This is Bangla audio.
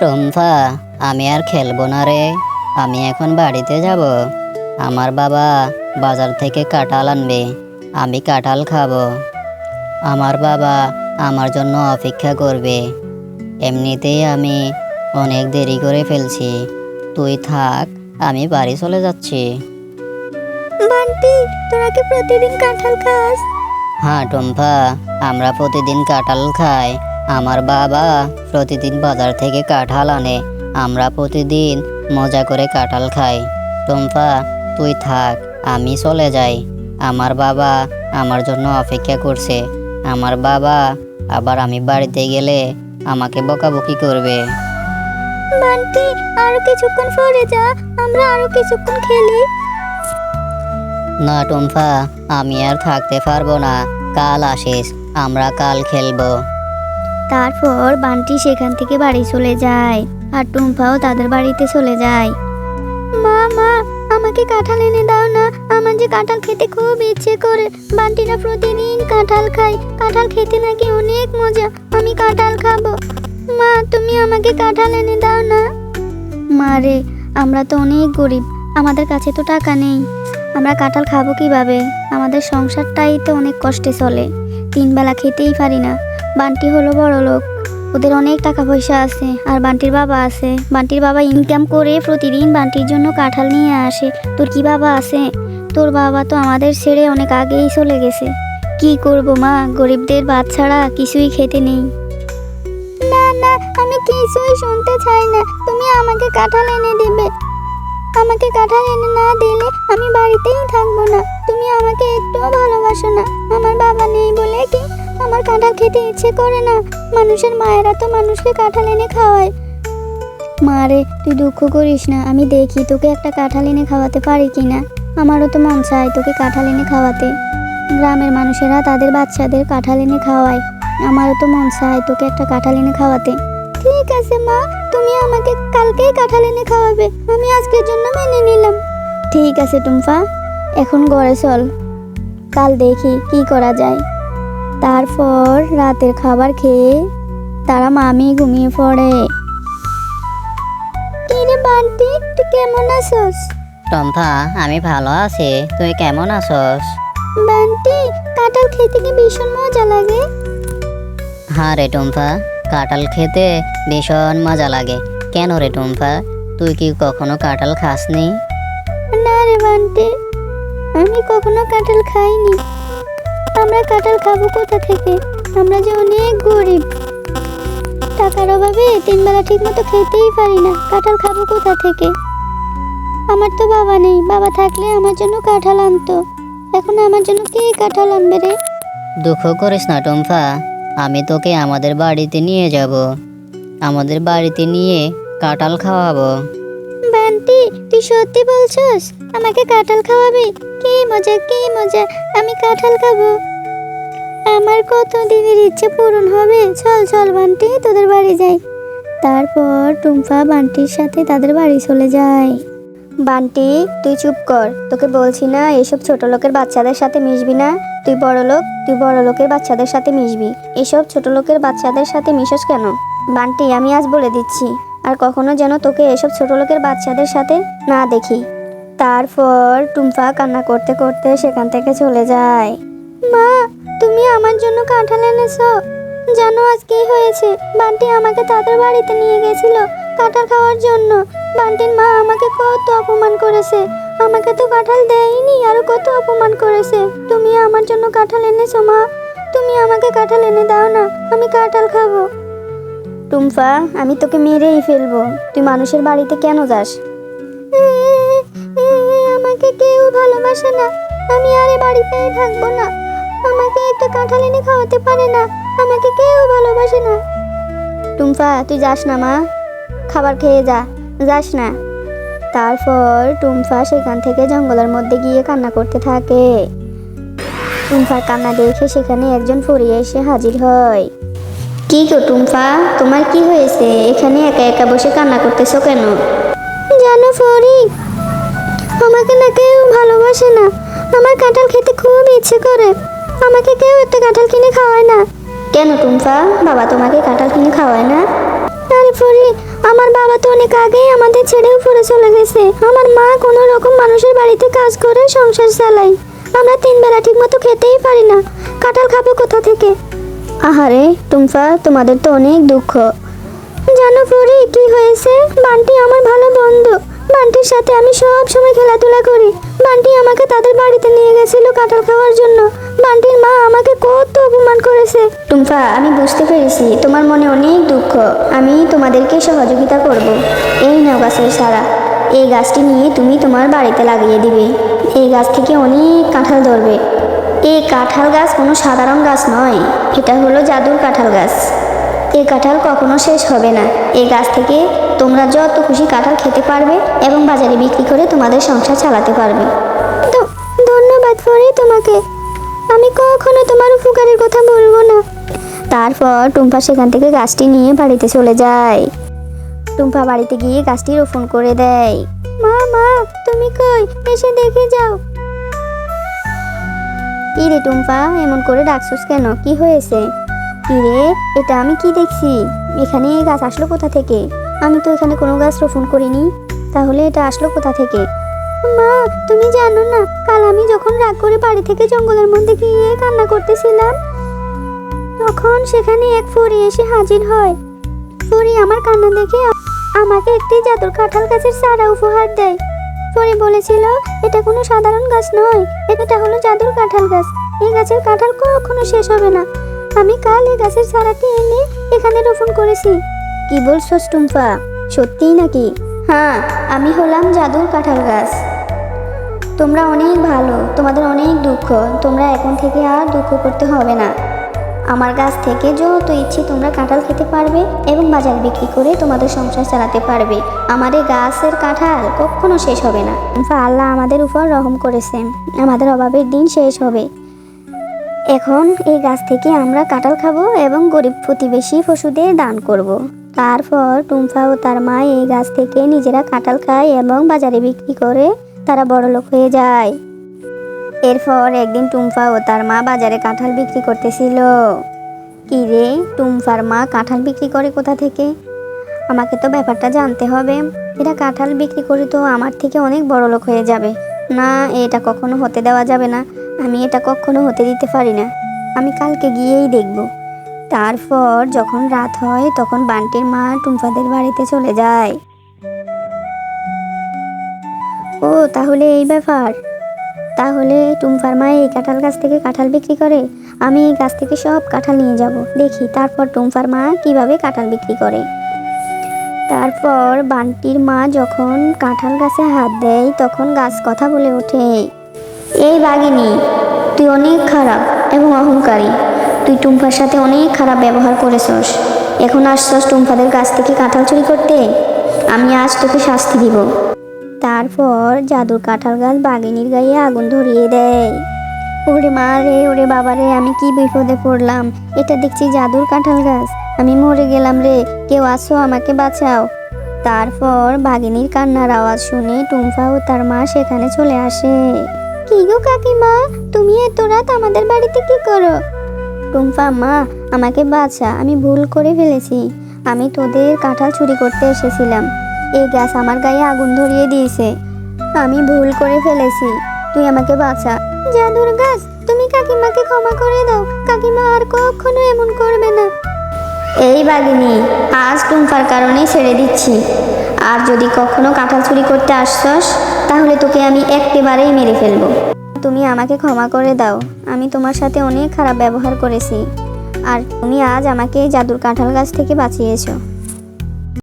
টম্পা আমি আর খেলব না রে। আমি এখন বাড়িতে যাব। আমার বাবা বাজার থেকে কাঁঠাল আনবে। আমি কাঁঠাল খাব। আমার বাবা আমার জন্য অপেক্ষা করবে। এমনিতেই আমি অনেক দেরি করে ফেলছি। তুই থাক আমি বাড়ি চলে যাচ্ছি। বান্টি তোরা কি প্রতিদিন কাঁঠাল খাস? হ্যাঁ টম্পা আমরা প্রতিদিন কাঁঠাল খাই। আমার বাবা প্রতিদিন বাজার থেকে কাঁঠাল আনে। আমরা প্রতিদিন মজা করে কাঁঠাল খাই। টম্পা তুই থাক আমি চলে যাই। আমার বাবা আমার জন্য অপেক্ষা করছে। আমার বাবা আবার আমি বাড়িতে গেলে আমাকে বকাবকি করবে। বান্টি আরও কিছুক্ষণ পরে যা আমরা আরও কিছুক্ষণ খেলি। না টম্পা আমি আর থাকতে পারব না। কাল আসিস আমরা কাল খেলব। তারপর বান্টি সেখান থেকে বাড়ি চলে যায় আর টুম্পাও তাদের বাড়িতে চলে যায়। মা মা, আমাকে কাঁঠাল এনে দাও না। আমার যে কাঁঠাল খেতে খুব ইচ্ছে করে। বান্টিরা প্রতিদিন কাঁঠাল খায়। কাঁঠাল খেতে নাকি অনেক মজা। আমি কাঁঠাল খাব। মা, তুমি আমাকে কাঁঠাল এনে দাও না। মা রে, আমরা তো অনেক গরিব। আমাদের কাছে তো টাকা নেই। আমরা কাঁঠাল খাব কীভাবে? আমাদের সংসারটাই তো অনেক কষ্টে চলে। তিন বেলা খেতেই পারি না। বান্টি হলো বড় লোক। ওদের অনেক টাকা পয়সা আছে। আর বান্টির বাবা আছে। বান্টির বাবা ইনকাম করে প্রতিদিন বান্টির জন্য কাঁঠাল নিয়ে আসে। তোর কি বাবা আছে? তোর বাবা তো আমাদের ছেড়ে অনেক আগেই চলে গেছে। কি করব মা? গরিবদের ভাত ছাড়া কিছুই খেতে নেই। না না, আমি কিছুই শুনতে চাই না। তুমি আমাকে কাঁঠাল এনে দেবে। আমাকে কাঁঠাল এনে না দিলে আমি বাড়িতেই থাকব না। তুমি আমাকে একটুও ভালোবাসো না। আমার বাবা নেই বলে কি আমার কাঁঠাল খেতে ইচ্ছে করে না। মানুষের মায়েরা তো মানুষকে কাঁঠাল এনে খাওয়ায়। মা রে, তুই দুঃখ করিস না, আমি দেখি তোকে একটা কাঁঠাল এনে খাওয়াতে পারি কি না আমারও তো মন চায় তোকে কাঁঠাল এনে খাওয়াতে। গ্রামের মানুষেরা তাদের বাচ্চাদের কাঁঠাল এনে খাওয়ায়। আমারও তো মন চায় তোকে একটা কাঁঠাল এনে খাওয়াতে। ঠিক আছে মা, তুমি আমাকে কালকেই কাঁঠাল এনে খাওয়াবে। আমি আজকের জন্য মেনে নিলাম। ঠিক আছে টুম্পা, এখন ঘরে চল। কাল দেখি কি করা যায়। তারপর রাতের খাবার খেয়ে তারা মামি ঘুমিয়ে পড়ে। কিরে বান্টি তুই কেমন আছস? টম্পা আমি ভালো আছি। তুই কেমন আছস? বান্টি কাঁঠাল খেতে কি ভীষণ মজা লাগে? হ্যাঁ রে টুম্পা কাঁঠাল খেতে ভীষণ মজা লাগে। কেন রে টুম্পা তুই কি কখনো কাঁঠাল খাসনি? না রে বান্টি আমি কখনো কাঁঠাল খাইনি। আমরা কাঁঠাল খাব কোথা থেকে? আমরা যে অনেক গরিব। টাকার অভাবে তিন বেলা ঠিক মতো খেতেই পারি না। কাঁঠাল খাব কোথা থেকে? আমার তো বাবা নেই। বাবা থাকলে আমার জন্য কাঁঠাল আনতো। এখন আমার জন্য কে কাঁঠাল আনবে রে? দুঃখ করিস না টুম্পা আমি তোকে আমাদের বাড়িতে নিয়ে যাব। আমাদের বাড়িতে নিয়ে কাঁঠাল খাওয়াবো। বান্টি তুই সত্যি বলছস? আমাকে কাঁঠাল খাওয়াবি? মজা কি মজা আমি কাঁঠাল খাব। আমার কত দিনের ইচ্ছে পূরণ হবে? চল চল বান্টি, তোদের বাড়ি যাই। তারপর টুম্পা বান্টির সাথে তাদের বাড়ি চলে যায়। বান্টি, তুই চুপ কর। তোকে বলছি না, এসব ছোট লোকের বাচ্চাদের সাথে মিশবি না। তুই বড় লোক, তুই বড় লোকের বাচ্চাদের সাথে মিশবি। এসব ছোট লোকের বাচ্চাদের সাথে মিশস কেন? বান্টি, আমি আজ বলে দিচ্ছি, আর কখনো যেন তোকে এসব ছোট লোকের বাচ্চাদের সাথে না দেখি। তারপর টুম্পা কান্না করতে করতে সেখান থেকে চলে যায়। মা, তুমি আমার জন্য কাঁঠাল এনেছো। জানো আজ কি হয়েছে। বান্টি আমাকে তাদের বাড়িতে নিয়ে গেছিল কাঁঠাল খাওয়ার জন্য। বান্টির মা আমাকে কত অপমান করেছে। আমাকে তো কাঁঠাল দেয়নি, আরও কত অপমান করেছে। তুমি আমার জন্য কাঁঠাল এনেছো, মা। তুমি আমাকে কাঁঠাল এনে দাও না, আমি কাঁঠাল খাব। টুম্পা, আমি তোকে মেরেই ফেলব। তুই মানুষের বাড়িতে কেন যাস? কেউ ভালোবাসে না। আমি আর এ বাড়িতেই থাকব না। আমাকে একটা কাঁঠাল এনে খাওয়াতে পারে না। আমাকে কেউ ভালোবাসে না। টুম্পা, তুই যাস না, মা। খাবার খেয়ে যা। যাস না। তারপর টুম্পা সেখান থেকে জঙ্গলের মধ্যে গিয়ে কান্না করতে থাকে। টুম্পার কান্না দেখে সেখানে একজন পড়ে এসে হাজির হয়। কি গো টুম্পা, তোমার কি হয়েছে? এখানে একা একা বসে কান্না করতেছো কেন? জানো ফরি আমাকে না কেউ ভালোবাসে না। আমার কাঁঠাল খেতে খুব ইচ্ছে করে। আমাকে কেউ একটা কাঁঠাল কিনে খাওয়ায় না। কেন টুম্পা? বাবা তোমাকে কাঁঠাল কিনে খাওয়ায় না? আরে ফরি আমার বাবা তো অনেক আগেই আমাদের ছেড়ে উপরে চলে গেছে। আমার মা কোনো রকম মানুষের বাড়িতে কাজ করে সংসার চালায়। আমরা তিন বেলা ঠিক মতো খেতেই পারি না। কাঁঠাল খাব কোথা থেকে? আহারে টুম্পা তোমাদের তো অনেক দুঃখ। জানো পরি কি হয়েছে? বান্টি আমার ভালো বন্ধু। বান্টির সাথে আমি সব সময় খেলাধুলা করি। বান্টি আমাকে তাদের বাড়িতে নিয়ে গেছিল কাঁঠাল খাওয়ার জন্য। বান্টির মা আমাকে কত অপমান করেছে। টুম্পা, আমি বুঝতে পেরেছি, তোমার মনে অনেক দুঃখ। আমি তোমাদেরকে সহযোগিতা করব। এই নাও গাছের সারা। এই গাছটি নিয়ে তুমি তোমার বাড়িতে লাগিয়ে দিবে। এই গাছ থেকে অনেক কাঁঠাল ধরবে। এই কাঁঠাল গাছ কোনো সাধারণ গাছ নয়। এটা হলো জাদুর কাঁঠাল গাছ। এই কাঁঠাল কখনো শেষ হবে না। এই গাছ থেকে তোমরা যত খুশি কাঁঠাল খেতে পারবে এবং বাজারে বিক্রি করে তোমাদের সংসার চালাতে পারবে। ধন্যবাদ ফরি তোমাকে। আমি কখনো তোমার উপকারের কথা বলব না। তারপর টুম্পা সেখান থেকে গাছটি নিয়ে বাড়িতে চলে যায়। টুম্পা বাড়িতে গিয়ে গাছটি রোপণ করে দেয়। মা মা, তুমি কই? এসে দেখে যাও। কি রে টুম্পা, এমন করে ডাকছিস কেন? কি হয়েছে? কি রে এটা আমি কি দেখছি? এখানে গাছ আসলো কোথা থেকে? আমি তো এখানে কোনো গাছ রোপণ করিনি। তাহলে এটা আসলো কোথা থেকে? মা, তুমি জানো না, কাল আমি যখন রাগ করে বাড়ি থেকে জঙ্গলের মধ্যে গিয়ে কান্না করতেছিলাম, তখন সেখানে এক ফড়ি এসে হাজির হয়। ফড়ি আমার কান্না দেখে আমাকে একটি জাদুর কাঁঠাল গাছের চারা উপহার দেয়। ফড়ি বলেছিল, এটা কোনো সাধারণ গাছ নয়, এটা হলো জাদুর কাঁঠাল গাছ। এই গাছের কাঁঠাল কখনো শেষ হবে না। আমি কাল এই গাছের চারাটি এনে এখানে রোপণ করেছি। কি বলছস টুম্পা সত্যিই নাকি? হ্যাঁ আমি হলাম জাদুর কাঁঠাল গাছ। তোমরা অনেক ভালো, তোমাদের অনেক দুঃখ, তোমরা এখন থেকে আর দুঃখ করতে হবে না। আমার গাছ থেকে যত ইচ্ছে তোমরা কাঁঠাল খেতে পারবে এবং বাজার বিক্রি করে তোমাদের সংসার চালাতে পারবে। আমাদের গাছের কাঁঠাল কখনো শেষ হবে না। আল্লাহ আমাদের উপর রহম করেছেন। আমাদের অভাবের দিন শেষ হবে। এখন এই গাছ থেকে আমরা কাঁঠাল খাব এবং গরিব প্রতিবেশী পশুদের দান করব। তারপর টুম্পা ও তার মা এই গাছ থেকে নিজেরা কাঁঠাল খায় এবং বাজারে বিক্রি করে তারা বড়লোক হয়ে যায়। এরপর একদিন টুম্পা ও তার মা বাজারে কাঁঠাল বিক্রি করতেছিল। কি রে টুম্পার মা কাঁঠাল বিক্রি করে কোথা থেকে? আমাকে তো ব্যাপারটা জানতে হবে। এটা কাঁঠাল বিক্রি করে তো আমার থেকে অনেক বড় লোক হয়ে যাবে। না, এটা কখনো হতে দেওয়া যাবে না। আমি এটা কখনো হতে দিতে পারি না। আমি কালকে গিয়েই দেখব। তারপর যখন রাত হয়, তখন বান্টির মা টুম্পাদের বাড়িতে চলে যায়। ও, তাহলে এই ব্যাপার। তাহলে টুম্পার মা এই কাঁঠাল গাছ থেকে কাঁঠাল বিক্রি করে, আমি এই গাছ থেকে সব কাঁঠাল নিয়ে যাব। দেখি তারপর টুম্পার মা কীভাবে কাঁঠাল বিক্রি করে। তারপর বান্টির মা যখন কাঁঠাল গাছে হাত দেয়, তখন গাছ কথা বলে ওঠে। এই বাঘিনী, তুই অনেক খারাপ এবং অহংকারী। তুই টুম্পার সাথে অনেক খারাপ ব্যবহার করেছস। এখন আসছস টুম্পাদের কাছ থেকে কাঁঠাল চুরি করতে। আমি আজ তোকে শাস্তি দিব। তারপর জাদুর কাঁঠাল গাছ বাঘিনীর গায়ে আগুন ধরিয়ে দেয়। ওরে মা রে, ওরে বাবা রে, আমি কি বিপদে পড়লাম? এটা দেখছি জাদুর কাঁঠাল গাছ। আমি মরে গেলাম রে, কেউ আসো আমাকে বাঁচাও। তারপর বাঘিনীর কান্নার আওয়াজ শুনে টুম্পা ও তার মা সেখানে চলে আসে। কি গো কাকিমা, তুমি এত রাত আমাদের বাড়িতে কি করো? টুম্পা, মা, আমাকে বাঁচা, আমি ভুল করে ফেলেছি। আমি তোদের কাঁঠাল চুরি করতে এসেছিলাম। এই গ্যাস আমার গায়ে আগুন ধরিয়ে দিয়েছে। আমি ভুল করে ফেলেছি। তুই আমাকে বাঁচা। জাদুর গাছ তুমি কাকিমাকে ক্ষমা করে দাও। কাকিমা আর কখনো এমন করবে না। এই বাগিনী, আজ টুম্পার কারণে ছেড়ে দিচ্ছি। আর যদি কখনো কাঁঠাল চুরি করতে আসছস তাহলে তোকে আমি একেবারেই মেরে ফেলব। তুমি আমাকে ক্ষমা করে দাও। আমি তোমার সাথে অনেক খারাপ ব্যবহার করেছি। আর তুমি আজ আমাকে জাদুর কাঁঠাল গাছ থেকে বাঁচিয়েছো।